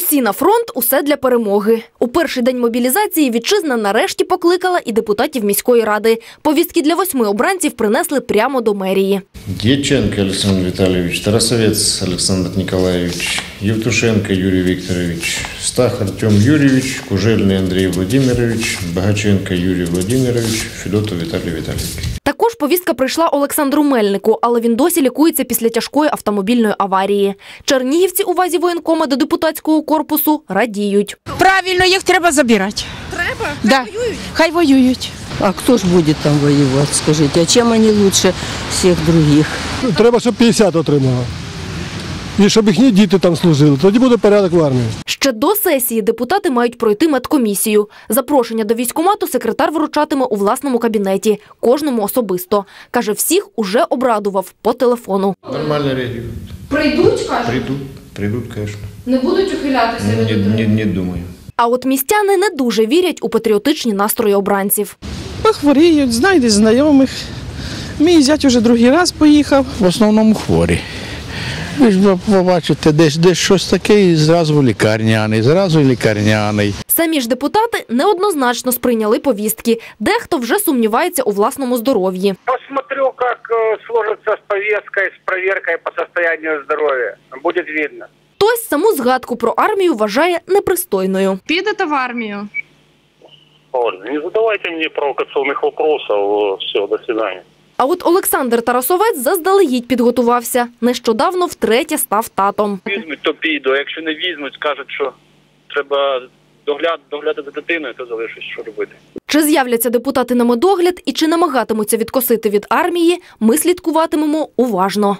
Усі на фронт, усе для перемоги. У перший день мобілізації вітчизна нарешті покликала і депутатів міської ради. Повістки для восьми обранців принесли прямо до мерії. Дьяченко Александр Витальевич, Тарасовец Александр Николаевич, Евтушенко Юрий Викторович, Стах Артем Юрьевич, Кужельный Андрей Владимирович, Богаченко Юрий Владимирович, Федотов Виталий Витальевич. Також повістка прийшла Олександру Мельнику, але він досі лікується після тяжкої автомобільної аварії. Чернігівці у вазі воєнкома до депутатського корпусу радіють. Правильно, їх треба забирати. Треба? Да. Хай воюють. А хто ж буде там воювати? скажите? А чим вони лучше всіх других? Треба, щоб 50 отримало. І щоб їхні діти там служили. Тоді буде порядок в армії. Ще до сесії депутати мають пройти медкомісію. Запрошення до військкомату секретар вручатиме у власному кабінеті, кожному особисто. Каже, всіх уже обрадував по телефону. Нормально реагируют. Прийдуть, каже, Придут, придут, конечно. не будуть ухилятися Не, не, не думаю. А от містяни не дуже вірять у патріотичні настрої обранців. Похворіють, знайдуть знайомих. Мій зять уже другий раз поїхав. в основному хворі. Ви ж побачите, десь, десь щось таке, і зразу лікарняний, зразу лікарняний. Самі ж депутати неоднозначно сприйняли повістки. Дехто вже сумнівається у власному здоров'ї. Посмотрю, как э, сложится с повесткой, с проверкой по состоянию здоровья. Будет видно. Хтось саму згадку про армію вважає непристойною. Підете в армію? Оль, не задавайте мне провокационных вопросов. Все, до свидания. А от Олександр Тарасовець заздалегідь підготувався. Нещодавно втретє став татом. Візьмуть, то піду. Якщо не візьмуть, скажуть, що треба догляд, доглядати за дитиною, то залишусь, що робити. Чи з'являться депутати на медогляд і чи намагатимуться відкосити від армії, ми слідкуватимемо уважно.